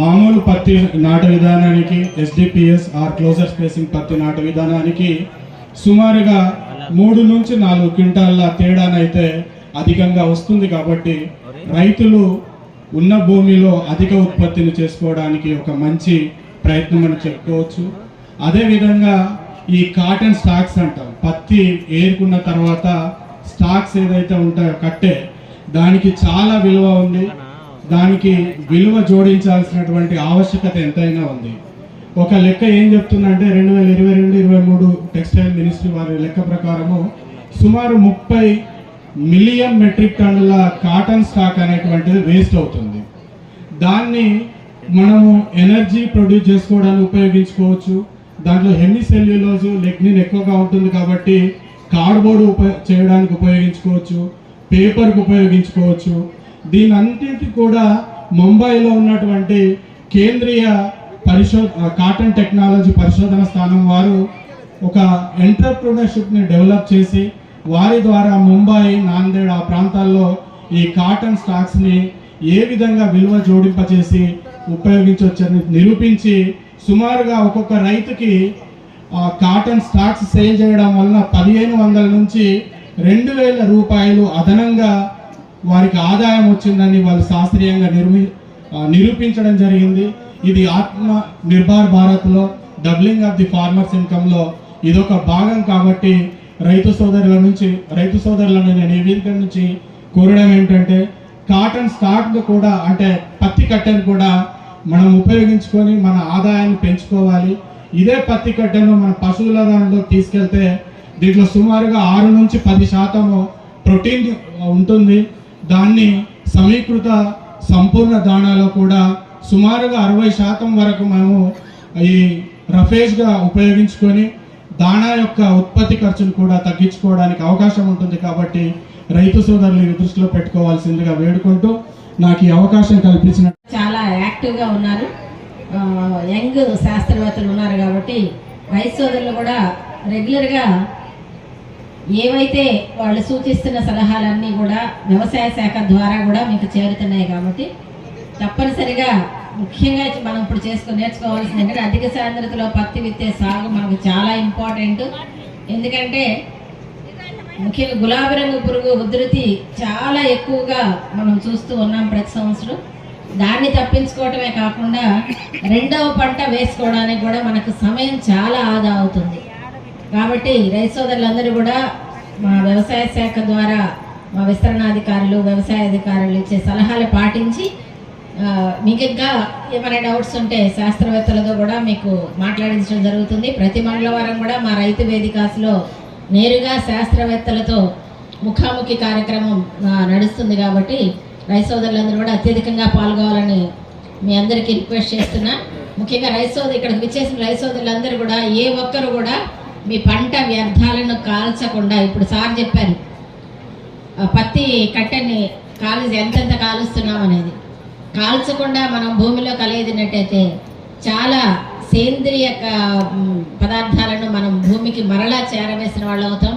మామూలు పత్తి నాటు విధానానికి ఎస్డిపిఎస్ ఆర్ క్లోజర్ స్పేసింగ్ పత్తి నాటు విధానానికి సుమారుగా మూడు నుంచి నాలుగు క్వింటాల్ల తేడానైతే అధికంగా వస్తుంది కాబట్టి రైతులు ఉన్న భూమిలో అధిక ఉత్పత్తిని చేసుకోవడానికి ఒక మంచి ప్రయత్నం అని చెప్పుకోవచ్చు. అదేవిధంగా ఈ కాటన్ స్టాక్స్ అంటాం. పత్తి ఏరుకున్న తర్వాత స్టాక్స్ ఏదైతే ఉంటాయో కట్టే దానికి చాలా విలువ ఉంది. దానికి విలువ జోడించాల్సినటువంటి ఆవశ్యకత ఎంతైనా ఉంది. ఒక లెక్క ఏం చెప్తుందంటే రెండు వేల ఇరవై రెండు ఇరవై మూడు టెక్స్టైల్ మినిస్ట్రీ వారి లెక్క ప్రకారము సుమారు ముప్పై మిలియన్ మెట్రిక్ టన్నుల కాటన్ స్టాక్ అనేటువంటిది వేస్ట్ అవుతుంది. దాన్ని మనము ఎనర్జీ ప్రొడ్యూస్ చేసుకోవడానికి ఉపయోగించుకోవచ్చు. దాంట్లో హెమీ సెల్యులోజు లెగ్నిన్ ఎక్కువగా ఉంటుంది కాబట్టి కార్డ్బోర్డ్ ఉప చేయడానికి ఉపయోగించుకోవచ్చు. పేపర్కి ఉపయోగించుకోవచ్చు. దీని కూడా ముంబైలో ఉన్నటువంటి కేంద్రీయ పరిశోధ కాటన్ టెక్నాలజీ పరిశోధన స్థానం వారు ఒక ఎంటర్ప్రినర్షిప్ని డెవలప్ చేసి వారి ద్వారా ముంబై నాందేడ్ ఆ ప్రాంతాల్లో ఈ కాటన్ స్టాక్స్ని ఏ విధంగా విలువ జోడింపచేసి ఉపయోగించవచ్చని నిరూపించి సుమారుగా ఒక్కొక్క రైతుకి ఆ కాటన్ స్టాక్స్ సేల్ చేయడం వలన పదిహేను వందల నుంచి రెండు వేల రూపాయలు అదనంగా వారికి ఆదాయం వచ్చిందని వాళ్ళు శాస్త్రీయంగా నిర్మి నిరూపించడం జరిగింది. ఇది ఆత్మ నిర్భర్ భారత్లో డబ్లింగ్ ఆఫ్ ది ఫార్మర్స్ ఇన్కమ్లో ఇదొక భాగం కాబట్టి రైతు సోదరుల నుంచి రైతు సోదరులను నేను ఈ వేదిక నుంచి కోరడం ఏంటంటే కాటన్ స్టాక్ కూడా అంటే పత్తి కట్టెను కూడా మనం ఉపయోగించుకొని మన ఆదాయాన్ని పెంచుకోవాలి. ఇదే పత్తి కట్టెను మన పశువుల దాంట్లో తీసుకెళ్తే దీంట్లో సుమారుగా ఆరు నుంచి పది శాతము ప్రోటీన్ ఉంటుంది. దాన్ని సమీకృత సంపూర్ణ దాణాలో కూడా సుమారుగా అరవై శాతం వరకు మనము ఈ రఫేజ్గా ఉపయోగించుకొని దాణా యొక్క ఉత్పత్తి ఖర్చును కూడా తగ్గించుకోవడానికి అవకాశం ఉంటుంది కాబట్టి రైతు సోదరులు ఈ దృష్టిలో పెట్టుకోవాల్సిందిగా వేడుకుంటూ నాకు ఈ అవకాశం కల్పించిన చాలా యాక్టివ్గా ఉన్నారు. యంగ్ శాస్త్రవేత్తలు ఉన్నారు కాబట్టి రైతు సోదరులు కూడా రెగ్యులర్గా ఏవైతే వాళ్ళు సూచిస్తున్న సలహాలన్నీ కూడా వ్యవసాయ శాఖ ద్వారా కూడా మీకు చేరుతున్నాయి కాబట్టి తప్పనిసరిగా ముఖ్యంగా మనం ఇప్పుడు చేసుకుని నేర్చుకోవాల్సింది ఏంటంటే అధిక సాంద్రతలో పత్తి విత్తే సాగు మనకు చాలా ఇంపార్టెంట్. ఎందుకంటే ముఖ్యంగా గులాబీ రంగు పురుగు ఉధృతి చాలా ఎక్కువగా మనం చూస్తూ ఉన్నాం ప్రతి సంవత్సరం. దాన్ని తప్పించుకోవటమే కాకుండా రెండవ పంట వేసుకోవడానికి కూడా మనకు సమయం చాలా ఆదా అవుతుంది. కాబట్టి రైతు సోదరులందరూ కూడా మా వ్యవసాయ శాఖ ద్వారా మా విస్తరణాధికారులు వ్యవసాయ అధికారులు ఇచ్చే సలహాలు పాటించి మీకు ఇంకా ఏమైనా డౌట్స్ ఉంటే శాస్త్రవేత్తలతో కూడా మీకు మాట్లాడించడం జరుగుతుంది. ప్రతి మంగళవారం కూడా మా రైతు వేదికాసులో నేరుగా శాస్త్రవేత్తలతో ముఖాముఖి కార్యక్రమం నడుస్తుంది కాబట్టి రైతు సోదరులందరూ కూడా అత్యధికంగా పాల్గొవాలని మీ అందరికీ రిక్వెస్ట్ చేస్తున్నా. ముఖ్యంగా రైతు సోదరు ఇక్కడికి విచ్చేసిన రైతు సోదరులందరూ కూడా ఏ ఒక్కరు కూడా మీ పంట వ్యర్థాలను కాల్చకుండా ఇప్పుడు సార్ చెప్పారు పత్తి కట్టెని కాలు ఎంతెంత కాలుస్తున్నాం అనేది. కాల్చకుండా మనం భూమిలో కలిగినట్టయితే చాలా సేంద్రియ పదార్థాలను మనం భూమికి మరలా చేరవేసిన వాళ్ళు అవుతాం.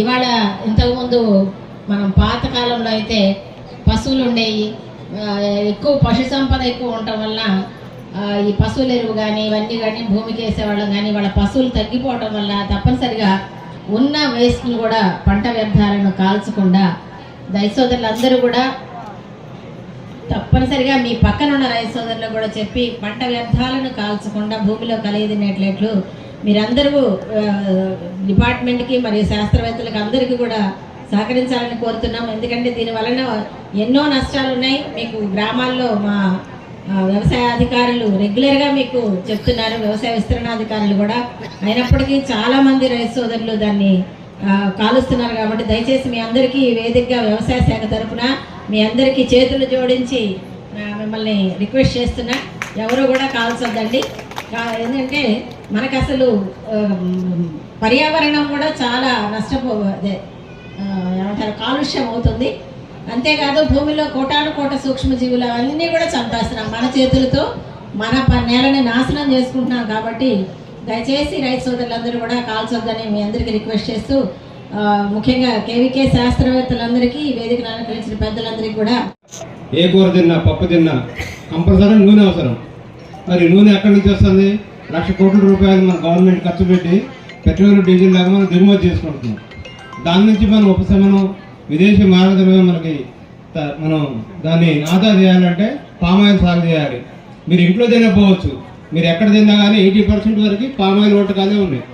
ఇవాళ ఇంతకుముందు మనం పాతకాలంలో అయితే పశువులు ఉండేవి ఎక్కువ పశు సంపద ఎక్కువ ఉండటం వల్ల ఈ పశువుల ఎరువు కానీ ఇవన్నీ కానీ భూమికి వేసేవాళ్ళం కానీ వాళ్ళ పశువులు తగ్గిపోవటం వల్ల తప్పనిసరిగా ఉన్న వేస్ట్ని కూడా పంట వ్యర్థాలను కాల్చకుండా దయసోదరులందరూ కూడా తప్పనిసరిగా మీ పక్కన ఉన్న రైసోదరులు సోదరులు కూడా చెప్పి పంట వ్యర్థాలను కాల్చకుండా భూమిలో కలిగినట్లట్లు మీరందరూ డిపార్ట్మెంట్కి మరియు శాస్త్రవేత్తలకు అందరికీ కూడా సహకరించాలని కోరుతున్నాం. ఎందుకంటే దీని వలన ఎన్నో నష్టాలు ఉన్నాయి మీకు గ్రామాల్లో మా వ్యవసాయ అధికారులు రెగ్యులర్గా మీకు చెప్తున్నారు. వ్యవసాయ విస్తరణాధికారులు కూడా. అయినప్పటికీ చాలామంది రైతు సోదరులు దాన్ని కాలుస్తున్నారు కాబట్టి దయచేసి మీ అందరికీ ఈ వేదికగా వ్యవసాయ శాఖ తరఫున మీ అందరికీ చేతులు జోడించి మిమ్మల్ని రిక్వెస్ట్ చేస్తున్నా. ఎవరు కూడా కాల్చొద్దండి. ఎందుకంటే మనకు అసలు పర్యావరణం కూడా చాలా నష్టపో అదే ఏమంటారు కాలుష్యం అవుతుంది. అంతేకాదు భూమిలో కోటాను కోట సూక్ష్మజీవులు అవన్నీ కూడా చంపేస్తున్నాం మన చేతులతో మన నేలని నాశనం చేసుకుంటున్నాం కాబట్టి దయచేసి రైతు సోదరులందరూ కూడా కాల్చొద్దని మీ అందరికీ రిక్వెస్ట్ చేస్తూ ముఖ్యంగా కేవీకే శాస్త్రవేత్తలందరికీ ఈ వేదికను అనుకరించిన పెద్దలందరికీ కూడా ఏ కూర తిన్నా పప్పు తిన్నా కంపల్సరీ నూనె అవసరం. మరి నూనె ఎక్కడి నుంచి వస్తుంది? లక్ష కోట్ల రూపాయలు మన గవర్నమెంట్ ఖర్చు పెట్టి పెట్రోల్ డీజిల్ లాగా మనం దిగుమతి చేసుకుంటున్నాం. దాని నుంచి మనం ఉపశమనం విదేశీ మార్గద్రవ్యం మనకి మనం దాన్ని ఆదా చేయాలంటే పామాయిల్ సాగు చేయాలి. మీరు ఇంట్లో తినకపోవచ్చు మీరు ఎక్కడ తిన్నా కానీ ఎయిటీ పర్సెంట్ వరకు పామాయిల్ వంటకాలే ఉన్నాయి.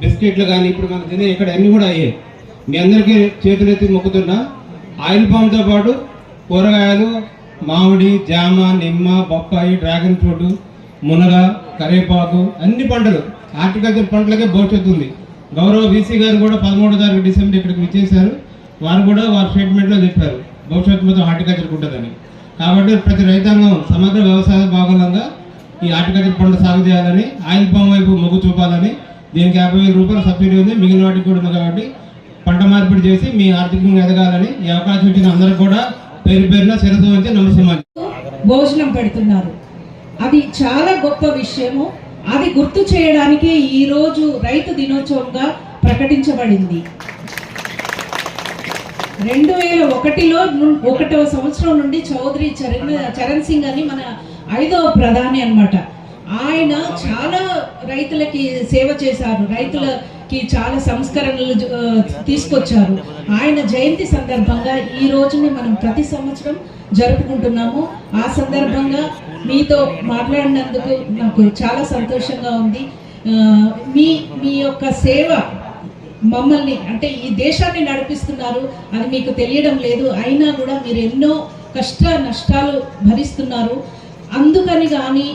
బిస్కెట్లు కానీ ఇప్పుడు మనం తినే ఇక్కడ అన్నీ కూడా అయ్యాయి మీ అందరికీ చేతులెత్తి మొక్కుతున్నా ఆయిల్ పామ్తో పాటు కూరగాయలు మామిడి జామ నిమ్మ బొప్పాయి డ్రాగన్ ఫ్రూట్ మునగ కరివేపాకు అన్ని పంటలు. హార్టికల్చర్ పంటలకే భవిష్యత్తు ఉంది. గౌరవ బీసీ గారు కూడా పదమూడో తారీఖు డిసెంబర్ ఇక్కడికి విచ్చేశారు. వారు కూడా వారి స్టేట్మెంట్లో చెప్పారు భవిష్యత్తు మొత్తం హార్టికల్చర్ ఉంటుందని. కాబట్టి ప్రతి రైతాంగం సమగ్ర వ్యవసాయ భాగంగా ఈ హార్టికల్చర్ పంట సాగు చేయాలని ఆయిల్ పామ్ వైపు మొగ్గు చూపాలని దీనికి యాభై వేల రూపాయల సబ్సిడీ ఉంది మిగిలిన వాటికి కూడా ఉంది కాబట్టి పంట మార్పిడి చేసి మీ ఆర్థికంగా ఎదగాలని ఈ అవకాశం ఇచ్చిన అందరూ కూడా పేరు పేరున శిరస్సు వంచి నమస్కారం. భోజనం పెడుతున్నారు. అది చాలా గొప్ప విషయము. అది గుర్తు చేయడానికి ఈ రోజు రైతు దినోత్సవంగా ప్రకటించబడింది. రెండు వేల ఒకటిలో ఒకటవ సంవత్సరం నుండి చౌదరి చరణ్ చరణ్ సింగ్ అని మన ఐదవ ప్రధాని అన్నమాట. ఆయన చాలా రైతులకి సేవ చేశారు. రైతులకి చాలా సంస్కరణలు తీసుకొచ్చారు. ఆయన జయంతి సందర్భంగా ఈ రోజుని మనం ప్రతి సంవత్సరం జరుపుకుంటున్నాము. ఆ సందర్భంగా మీతో మాట్లాడినందుకు నాకు చాలా సంతోషంగా ఉంది. మీ మీ యొక్క సేవ మమ్మల్ని అంటే ఈ దేశాన్ని నడిపిస్తున్నారు అది మీకు తెలియడం లేదు. అయినా కూడా మీరు ఎన్నో కష్ట నష్టాలు భరిస్తున్నారు. అందుకని కానీ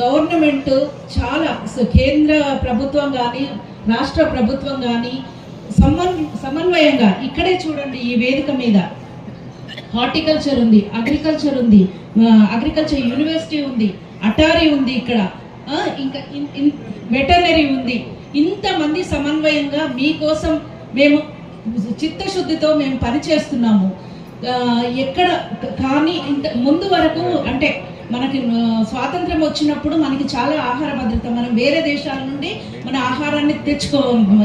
గవర్నమెంట్ చాలా సో కేంద్ర ప్రభుత్వం కానీ రాష్ట్ర ప్రభుత్వం కానీ సమన్ సమన్వయంగా ఇక్కడే చూడండి ఈ వేదిక మీద. హార్టికల్చర్ ఉంది అగ్రికల్చర్ ఉంది అగ్రికల్చర్ యూనివర్సిటీ ఉంది అటారీ ఉంది ఇక్కడ. ఇంకా వెటనరీ ఉంది. ఇంతమంది సమన్వయంగా మీకోసం మేము చిత్తశుద్ధితో మేము పనిచేస్తున్నాము. ఎక్కడ కానీ ఇంత ముందు వరకు అంటే మనకి స్వాతంత్రం వచ్చినప్పుడు మనకి చాలా ఆహార భద్రత మనం వేరే దేశాల నుండి మన ఆహారాన్ని తెచ్చుకో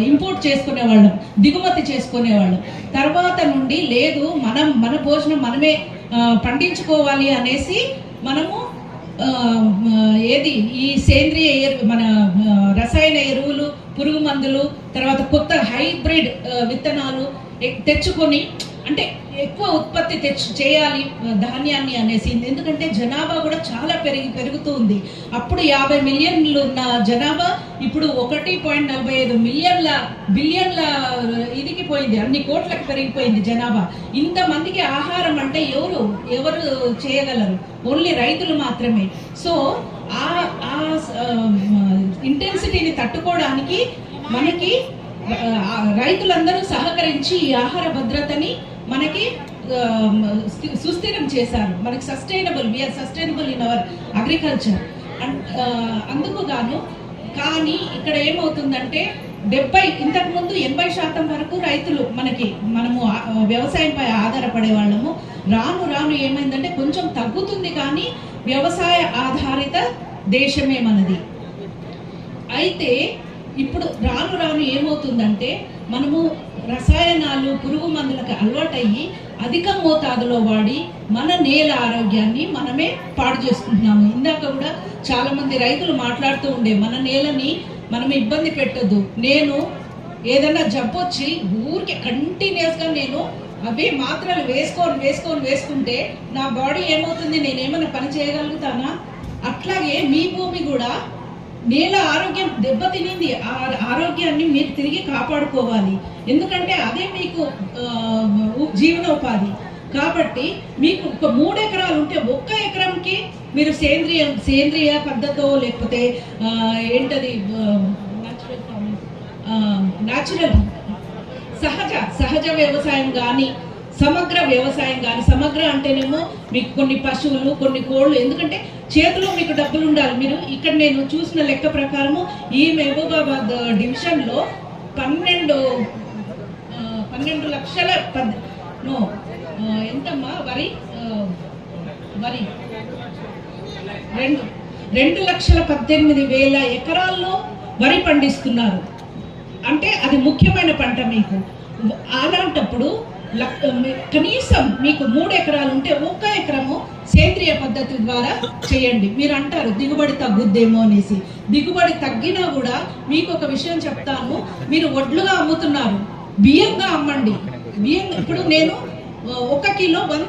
ఇంపోర్ట్ చేసుకునేవాళ్ళం దిగుమతి చేసుకునేవాళ్ళం. తర్వాత నుండి లేదు మనం మన భోజనం మనమే పండించుకోవాలి అనేసి మనము ఏది? ఈ సేంద్రియ ఎరువు మన రసాయన ఎరువులు పురుగు మందులు తర్వాత కొత్త హైబ్రిడ్ విత్తనాలు తెచ్చుకొని అంటే ఎక్కువ ఉత్పత్తి తెచ్చు చేయాలి ధాన్యాన్ని అనేసి. ఎందుకంటే జనాభా కూడా చాలా పెరిగి పెరుగుతూ ఉంది. అప్పుడు యాభై మిలియన్లు ఉన్న జనాభా ఇప్పుడు ఒకటి పాయింట్ నలభై ఐదు మిలియన్ల బిలియన్ల ఇదికి పోయింది. అన్ని కోట్లకు పెరిగిపోయింది జనాభా. ఇంతమందికి ఆహారం అంటే ఎవరు ఎవరు చేయగలరు? ఓన్లీ రైతులు మాత్రమే. సో ఆ ఆ ఇంటెన్సిటీని తట్టుకోవడానికి మనకి ఆ, రైతులందరూ సహకరించి ఈ ఆహార భద్రతని మనకి సుస్థిరం చేశారు. మనకి sustainable we're sustainable in our agriculture అందుకు గాను కానీ ఇక్కడ ఏమవుతుందంటే డెబ్బై ఇంతకుముందు ఎనభై శాతం వరకు రైతులు మనకి మనము వ్యవసాయంపై ఆధారపడే వాళ్ళము. రాను రాను ఏమైందంటే కొంచెం తగ్గుతుంది కానీ వ్యవసాయ ఆధారిత దేశమే మనది. అయితే ఇప్పుడు రాను రాను ఏమవుతుందంటే మనము రసాయనాలు పురుగు మందులకు అలవాటయ్యి అధిక మోతాదులో వాడి మన నేల ఆరోగ్యాన్ని మనమే పాడు చేసుకుంటున్నాము. ఇందాక కూడా చాలామంది రైతులు మాట్లాడుతూ ఉండే మన నేలని మనం ఇబ్బంది పెట్టొద్దు. నేను ఏదైనా జబ్బు వచ్చి ఊరికి కంటిన్యూస్గా నేను అవే మాత్రలు వేసుకొని వేసుకొని వేసుకుంటే నా బాడీ ఏమవుతుంది? నేను ఏమైనా పని చేయగలుగుతానా? అట్లాగే మీ భూమి కూడా నేల ఆరోగ్యం దెబ్బతినింది ఆ ఆరోగ్యాన్ని మీరు తిరిగి కాపాడుకోవాలి. ఎందుకంటే అదే మీకు జీవనోపాధి. కాబట్టి మీకు ఒక మూడు ఎకరాలు ఉంటే ఒక్క ఎకరంకి మీరు సేంద్రియ సేంద్రియ పద్ధతో లేకపోతే ఆ, ఏంటది న్యాచురల్ సహజ సహజ వ్యవసాయం కానీ సమగ్ర వ్యవసాయం కానీ సమగ్ర అంటేనేమో మీకు కొన్ని పశువులు కొన్ని కోళ్ళు ఎందుకంటే చేతిలో మీకు డబ్బులు ఉండాలి. మీరు ఇక్కడ నేను చూసిన లెక్క ప్రకారము ఈ మహబూబాబాద్ డివిజన్లో పన్నెండు పన్నెండు లక్షల పద్ నో ఎంతమ్మా? వరి వరి. రెండు రెండు లక్షల పద్దెనిమిది వేల ఎకరాల్లో వరి పండిస్తున్నారు. అంటే అది ముఖ్యమైన పంట మీకు. అలాంటప్పుడు కనీసం మీకు మూడు ఎకరాలు ఉంటే ఒక్క ఎకరము సేంద్రియ పద్ధతి ద్వారా చేయండి. మీరు అంటారు దిగుబడి తగ్గుద్దేమో అనేసి. దిగుబడి తగ్గినా కూడా మీకు ఒక విషయం చెప్తాను. మీరు వడ్లుగా అమ్ముతున్నారు. బియ్యంగా అమ్మండి. బియ్యం ఇప్పుడు నేను ఒక కిలో వంద